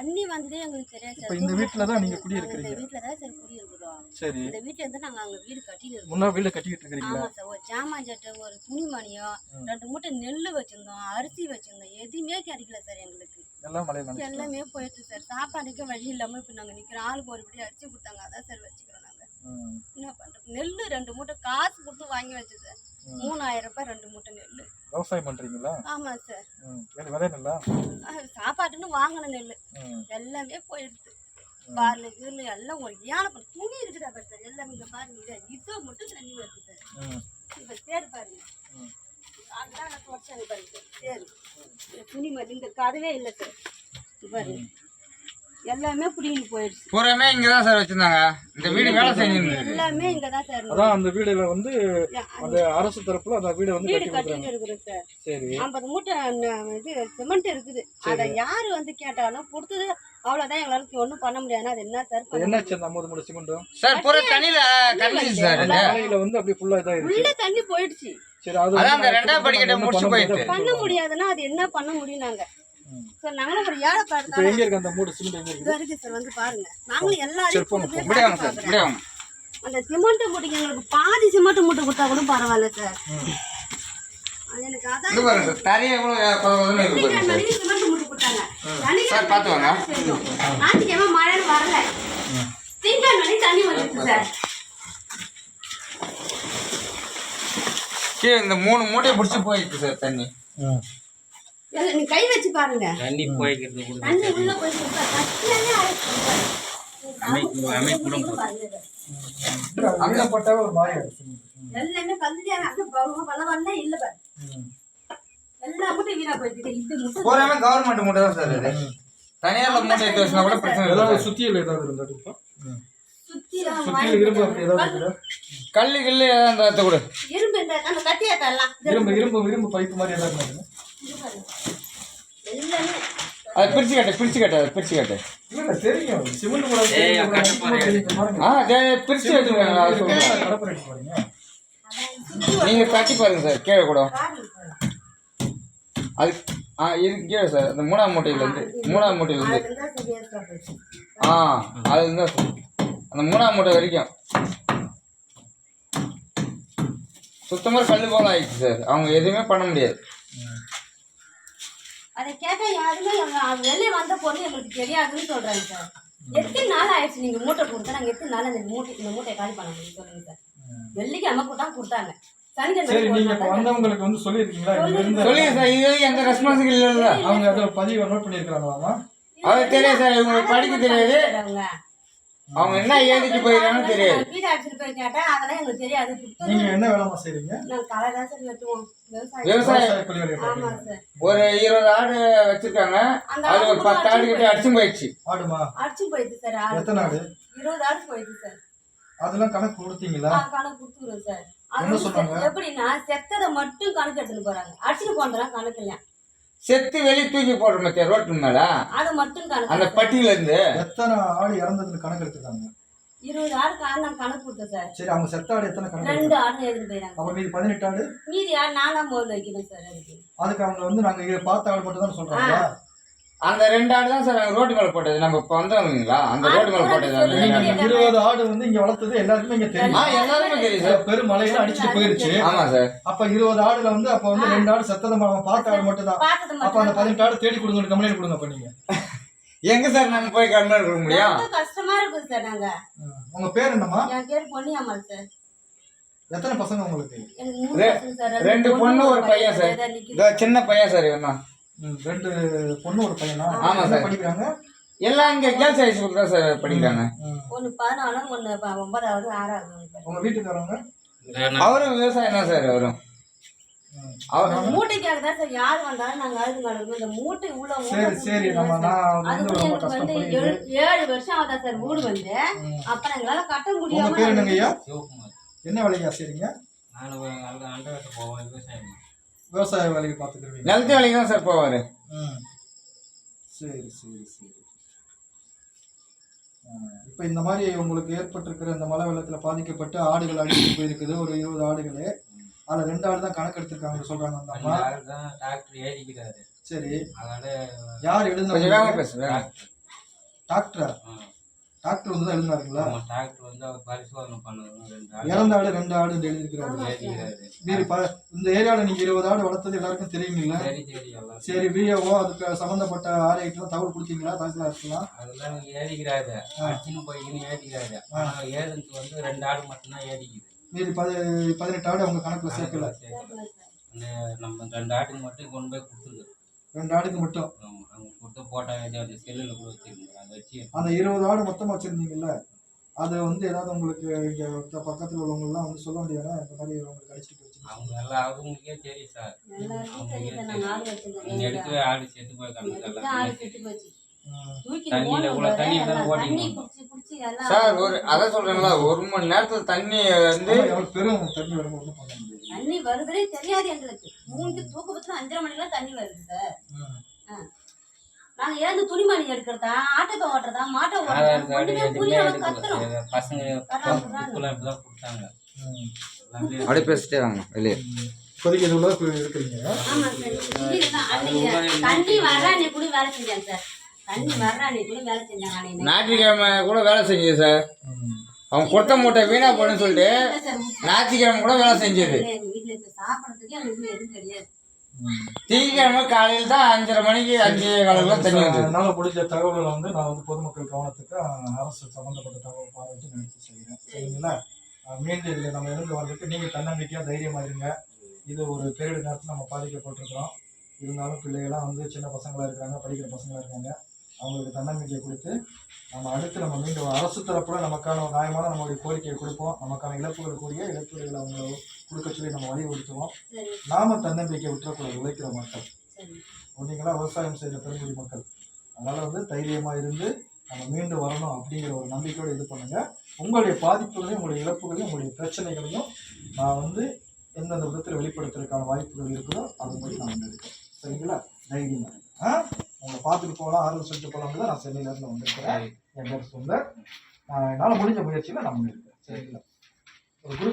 தண்ணி வந்ததே எங்களுக்கு தெரியாது இப்ப சார். இந்த வீட்டுல தான் நீங்க நாங்க குடியிருக்கிறீங்க. இந்த வீட்டுல தான் சார் குடியிருக்கிறோம். சரி. இந்த வீட்டுல இருந்து நாங்க அங்க வீடு கட்டிட்டு இருக்கோம். முன்னா வீடு கட்டிக்கிட்டு இருக்கிறீங்களா? ஆமா சார். ஒரு ஜாமான் சட்டை ஒரு துணிமணியோ. ரெண்டு மூட்டை நெல் வச்சிருந்தோம் அரிசி வச்சிருந்தோம். எதுவுமே கிடைக்கல சார் எங்களுக்கு. எல்லாம் எல்லாமே போயிடுச்சு சார். சாப்பாடுக்கு வழி இல்லாம இப்ப நாங்க நிக்கிறோம். ஆளுக்கு ஒரு படி அரிசி கொடுத்தாங்க. அதான் சார் வச்சுக்கிறோம் நாங்க. என்ன பண்றது? நெல் ரெண்டு மூட்டை காசு கொடுத்து வாங்கி வச்சு சார். மூணாயிரம் ரூபாய் ரெண்டு மூட்டை நெல் விவசாயம் பண்றீங்களா? ஆமா சார். வேலை நல்லா? சாப்பாட்டுன்னு வாங்கின நெல். எல்லாமே போயிடுது. பாருல கீழே எல்லாம் ஒரு பண்ண துணி இருக்குதா பாரு சார் எல்லாமே இங்க பாருங்க இதை மட்டும் தண்ணி வருது சார். இப்ப சேரு பாருங்க. அதான் எனக்கு தொடச்சாங்க பாருங்க சார் துணி மாதிரி இந்த கதவே இல்லை சார் பாருங்க. எல்லாமே புடிங்கி போயிடுச்சு. பூராமே இங்க தான் சார் வச்சிருந்தாங்க. இந்த வீடு வேலை செஞ்சிருந்தது. எல்லாமே இங்க தான் சார். அதான் அந்த வீடுல வந்து அந்த அரசு தரப்புல அந்த வீடை வந்து வீடு கட்டிட்டு இருக்கிறோம் சார். சரி. ஐம்பது மூட்டை ந- இது சிமெண்ட் இருக்குது. அதை யாரு வந்து கேட்டாலும் கொடுத்தது அவ்வளவுதான் எங்களால ஒண்ணும் பண்ண முடியாது. அது என்ன சார் பண்ண என்னாச்சு அந்த ஐம்பது மூணு சிமெண்ட்டும் சார் பூரா தண்ணியில கலந்துச்சு சார் இது மழையில வந்து அப்படியே ஃபுல்லா இதாயிருச்சு உள்ள தண்ணி போயிடுச்சு. சரி அது அந்த ரெண்டாவது படிக்கட்டை முடிச்சு. முடியாது. பண்ண முடியாதுன்னா அது என்ன பண்ண முடியும் நாங்க. சார் நாங்களும் ஒரு ஏழை இப்ப பார்த்தாலும் எங்க இருக்கு அந்த மூணு சிமெண்ட் எங்க இருக்கு? சார் வந்து பாருங்க. நாங்களும் சரி, போங்க, கூட்டு போய் இப்படியே வாங்க சார் பார்க்கிறேன். இப்படியே வாங்க அந்த சிமெண்ட் மூட்டைக்கு எங்களுக்கு பாதி சிமெண்ட் மூட்டை கொடுத்தா கூட பரவாயில்ல சார். அது எனக்கு அதான் இது பாருங்க சார் தரையை எவ்வளவு கொத கொதன்னு இருக்கு பாருங்க சார். மணிக்கு சிமெண்ட் மூட்டை கொடுத்தாங்க. சனிக்கிழமை சார், பார்த்து வாங்க. செய்யும். ஞாயிற்றுக்கிழமை மழைன்னு வரல. திங்கள் மணி தண்ணி வந்துச்சு சார். கீழே இந்த மூணு மூட்டையை பிடிச்சி போயிடுச்சு சார் தண்ணி. ம். எல்லாம் நீ கை வச்சு பாருங்க. தண்ணி போய்க்கிறது கூட தண்ணி உள்ள போய் கட்டியாலே அங்க பட்டாவே ஒரு மாதிரி. எல்லாமே கல்யாணம் அது பருவம் பலவல்ல இல்ல பாரு. ம். எல்லா மூட்டையும் வீணா போயிட்டு இது முட்டை பூராமே கவர்மெண்ட் மூட்டை தான் சார் இது. தனியார் மூட்டை எடுத்து வச்சுனா கூட பிரச்சனை இல்லை. சுத்தியல் ஏதாவது இருந்தா இப்போ சுத்தியல் இரும்பு ஏதாவது கல்லு கில்லு ஏதாவது அந்த இடத்த கூட. இரும்பு இந்த அந்த கத்தியா தரலாம். இரும்பு இரும்பு இரும்பு பைப்பு மாதிரி ஏதாவது? எல்லாமே அது பிரிச்சு கட்டு பிரிச்சு கட்டு அதை பிரிச்சு கட்டு. தெரியும். சிமெண்ட் கூட. ஆ தே- பிரிச்சு வச்சுருக்காங்க அது சொல்லுங்க நீங்க தட்டி பாருங்க சார் கீழே கூட. அது ஆ இது கீழே சார். அந்த மூணாம் மூட்டையில இருந்து மூணாம் மூட்டையில இருந்து. அதுதான் சரியா இருக்கா போச்சு ஆ அது இருந்தா சார். அந்த மூணாம் மூட்டை வரைக்கும். சுத்தமாக கல்லு போல ஆயிடுச்சு சார். அவங்க எதுவுமே பண்ண முடியாது. அதை கேட்டா யாருமே எங்க- அது வெளியே வந்த பொருள் எங்களுக்கு தெரியாதுன்னு சொல்றாங்க சார். எத்தனை நாள் ஆயிடுச்சு நீங்க மூட்டை கொடுத்தா? நாங்க எத்தனை நாள் அந்த மூட்டை இந்த மூட்டையை காலி பண்ண முடியும் சொல்லுங்க சார். வெள்ளிக்கிழமை கூட தான் கொடுத்தாங்க. சரி சனிக்கிழமை நீங்க இப்ப வந்தவங்களுக்கு வந்து சொல்லிருக்கீங்களா சொல்லுங்க சார் இது எந்த ரெஸ்பான்சிபிள் இல்லை அவங்க அதை பதிவை நோட் பண்ணிருக்காங்களாமா அது தெரியாது சார் இவங்களுக்கு படிக்க தெரியாது. அவங்க என்ன ஏதிட்டு போயிருக்காங்கன்னு தெரியாது. வீடு அடிச்சுட்டு போய் கேட்டா அதெல்லாம் எங்களுக்கு தெரியாது. நீங்க என்ன வேலைமா செய்றீங்க? நாங்க களை தான் சார் வெட்டுவோம் விவசாயம். ஒரு இருபது ஆடு வச்சிருக்காங்க. அந்த அது ஒரு ஆடு பத்து ஆடு கிட்ட அடிச்சும் போயிடுச்சு. ஆடுமா? அடிச்சு போயிடுது சார் எத்தனை ஆடு? இருபது ஆடு போயிடுது சார். அதெல்லாம் கணக்கு கொடுத்தீங்களா? ஆ, கணக்கு கொடுத்துருவோம் சார். எப்படின்னா செத்ததை மட்டும் கணக்கு எடுத்துட்டு போறாங்க. அடிச்சுட்டு போனதெல்லாம் கணக்கு இல்லையா செத்து வெளியே தூக்கி போடுற மத்திய ரோட்டு மேல? அது மட்டும் கணக்கு அந்த பட்டியில இருந்து எத்தனை ஆடு இறந்ததுன்னு கணக்கு எடுத்துக்காங்க இருபது ஆடு கா- நான் கணக்கு கொடுத்தேன் சார். சரி அவங்க செத்த ஆடு எத்தனை கணக்கு ரெண்டு? ஆடு எடுத்துட்டு போயிறாங்க அப்ப மீதி பதினெட்டு ஆடு? மீதி ஆடு நான் தான் வைக்கணும் சார் அதுக்கு. அதுக்கு அவங்க வந்து நாங்க இதை பார்த்த ஆடு மட்டும் தான் சொல்றாங்க அந்த ரெண்டு ஆடு தான் சார் ரோட்டு மேல போட்டது. நம்ம இப்ப வந்தவங்களா அந்த ரோட்டு மேல போட்டது. இருபது ஆடு வந்து இங்க வளர்த்தது எல்லாருக்குமே இங்க ஆ தெரியும் எல்லாருமே தெரியும் சார் பெருமழையில அடிச்சுட்டு போயிருச்சு. ஆமா. சார். அப்ப இருபது ஆடுல வந்து அப்ப வந்து ரெண்டு ஆடு செத்ததை பார்த்த ஆடு மட்டும் தான் அப்ப அந்த பதினெட்டு ஆடு தேடி கொடுங்க கம்ப்ளைண்ட் கொடுங்க அப்ப நீங்க. எங்க சார் நம்ம போய் கம்மியாக இருக்க முடியும்? ரொம்ப கஷ்டமா இருக்குது சார் நாங்க. உங்க பேர் என்னம்மா? என் பேர் பொன்னியாமல் சார். எத்தனை பசங்க உங்களுக்கு? எனக்கு மூணு ரெ- பசங்க சார். ரெண்டு பொண்ணு ஒரு பையன் சார். சின்ன பையன் சார் இவன் ரெண்டு பொண்ணு ஒரு பையனா? ஆமா என்ன சார். படிக்கிறாங்க? எல்லாம் இங்க கேர்ள்ஸ் ஹை ஸ்கூல் தான் சார் படிக்கிறாங்க. ஒண்ணு பதினாலும் ப- ஒன்பதாவது ஆறாவது உங்க வீட்டுக்காரவங்க? அவரும் விவசாயம் தான் சார் அவரும். மூட்டைக்காக தான் சார் யார் வந்தாலும் நாங்க அழுது நடக்கணும் இந்த மூட்டை உள்ள சரி நம்ம. நான் வந்து ஏழு வருஷம் ஆகுதா சார் வீடு வந்து. அப்புறம் எங்களால கட்ட முடியாம என்ன வேலையா செய்றீங்க? நான் அங்கே அண்டை போவேன் விவசாயம். விவசாய வேலையை பார்த்துக்கிறீங்க நிலத்து வேலைக்கு தான் சார் போவாரு. ம். சரி சரி சரி. இப்போ இந்த மாதிரி உங்களுக்கு ஏற்பட்டிருக்கிற இந்த மழை வெள்ளத்தில் பாதிக்கப்பட்டு ஆடுகள் அடிச்சுட்டு போயிருக்குது. ஒரு இருபது ஆடுகள். அதில் ரெண்டு ஆடு தான் கணக்கு எடுத்திருக்காங்கன்னு சொல்றாங்க அந்த அம்மா. தான் டாக்டர் எழுதிக்கிறாரு சரி. அதனால யார் பேசுறேன் டாக்டரா. டாக்டர் வந்து தான் எழுதினாருங்களா ஆமா, டாக்டர் வந்து அவர் பரிசோதனை பண்ணணும் ரெண்டு ஆடு. இறந்த ஆடு ரெண்டு ஆடு எழுதியிருக்கிறாரு. ஏறிக்கிறாரு. சரி ப இந்த ஏரியாவில் நீங்க இருபது ஆடு வளர்த்தது எல்லாருக்கும் தெரியுங்களா? சரி சரி எல்லாம் சரி விஏஓ அதுக்கு சம்பந்தப்பட்ட ஆர்ஐக்கெல்லாம் தகவல் கொடுத்தீங்களா? தாசில்தார் இருக்கலாம் அதெல்லாம் ஏறிக்கிறாரு அடிச்சுன்னு போய்க்கின்னு ஏறிக்கிறாரு ஆனா ஏதுக்கு வந்து ரெண்டு ஆடு மட்டும்தான் ஏறிக்குது. மீறி பதி பதினெட்டு ஆடு அவங்க கணக்குல சேர்க்கல. நம்ம ரெண்டு ஆட்டுக்கு மட்டும் கொண்டு போய் கொடுத்துருது ரெண்டு ஆடுக்கு மட்டும். அவங்க கொடுத்த போட்டோ ஏதோ அந்த செல்லுல கூட அந்த இருபது ஆடு மொத்தமா வச்சிருந்தீங்கல்ல அது வந்து ஏதாவது உங்களுக்கு இங்க பக்கத்துல உள்ளவங்க வந்து சொல்ல முடியாதா? இந்த மாதிரி உங்களுக்கு அடிச்சுட்டு போச்சு அவங்க எல்லாம் அவங்களுக்கே தெரியும் சார். எல்லாருக்கும் தெரியல நாங்க ஆடு வச்சிருந்தோம் நீங்க எடுக்கவே ஆடு செத்து போய் எல்லாம் எல்லாம் எல்லாம் சார் ஒரு அதான் சொல்றேன்ல ஒரு மணி நேரத்துல தண்ணி வந்து பெரும் தண்ணி வரும் தண்ணி வருதுன்னே தெரியாது எங்களுக்கு. மூணு தூக்கு பத்தின அஞ்சரை மணிக்கெல்லாம் தண்ணி வருது சார். ம். நாங்க ஏந்து துணிமணி எடுக்கிறதா? ஆட்டத்தை ஓட்டுறதா? மாட்டை ஓட்டுறதா? ஒண்ணுமே புரியல கத்துறோம் பசங்க கொடுத்தாங்க. அப்படியே பேசிட்டே வாங்க வெளியே. இப்போதைக்கு இருக்கிறீங்க தண்ணி கூட வேலை சார். தண்ணி கூட வேலை செஞ்சாங்க ஞாயிற்றுக்கிழமை கூட வேலை செஞ்சது சார். அவங்க கொடுத்த மூட்டை வீணா போடுன்னு சொல்லிட்டு ஞாயிற்றுக்கிழமை கூட வேலை செஞ்சது. எங்க வீட்டுல இப்ப சாப்பிடறதுக்கு எங்க வீட்டுல எதுவும் கிடையாது ம். திங்கக்கிழமை காலையில் தான் அஞ்சரை மணிக்கு அஞ்சு காலையில் தண்ணி வந்தது என்னால் முடிஞ்ச தகவல்களை வந்து நான் வந்து பொதுமக்கள் கவனத்துக்கு அரசு சம்மந்தப்பட்ட தகவல் பார்வையிட்டு நான் எடுத்து செய்கிறேன் சரிங்களா? மீண்டும் இதில் நம்ம இருந்து வர்றதுக்கு நீங்கள் தன்னம்பிக்கையாக தைரியமாக இருங்க. இது ஒரு பேரிடர் நேரத்தில் நம்ம பாதிக்கப்பட்டிருக்கிறோம். இருந்தாலும் பிள்ளைகள்லாம் வந்து சின்ன பசங்களாக இருக்கிறாங்க படிக்கிற பசங்களாக இருக்காங்க. அவங்களுக்கு தன்னம்பிக்கையை கொடுத்து நம்ம அடுத்து நம்ம மீண்டும் அரசு தரப்புல நமக்கான நியாயமான நம்மளுடைய கோரிக்கையை கொடுப்போம். நமக்கான இழப்புகள் கூடிய இழப்புகளை அவங்க கொடுக்க சொல்லி நம்ம வலியுறுத்துவோம். நாம தன்னம்பிக்கை விட்டுறக்கூடாது உழைக்கிற மக்கள். ஓகேங்களா விவசாயம் செய்கிற பெருங்குடி மக்கள். அதனால் வந்து தைரியமாக இருந்து நம்ம மீண்டு வரணும் அப்படிங்கிற ஒரு நம்பிக்கையோடு இது பண்ணுங்க. உங்களுடைய பாதிப்புகளையும் உங்களுடைய இழப்புகளையும் உங்களுடைய பிரச்சனைகளையும் நான் வந்து எந்தெந்த விதத்தில் வெளிப்படுத்துறதுக்கான வாய்ப்புகள் இருக்குதோ அது மாதிரி நான் இருக்கேன் சரிங்களா? தைரியமாக. ஆ? உங்களை பார்த்துட்டு போகலாம் ஆர்வம் சொல்லிட்டு போகலாம் தான் நான் சென்னையிலேருந்து வந்திருக்கிறேன். என் பேர் சுந்தர். நான் என்னால் முடிஞ்ச முயற்சியில் நான் பண்ணியிருக்கேன் சரிங்களா? ஒரு குரு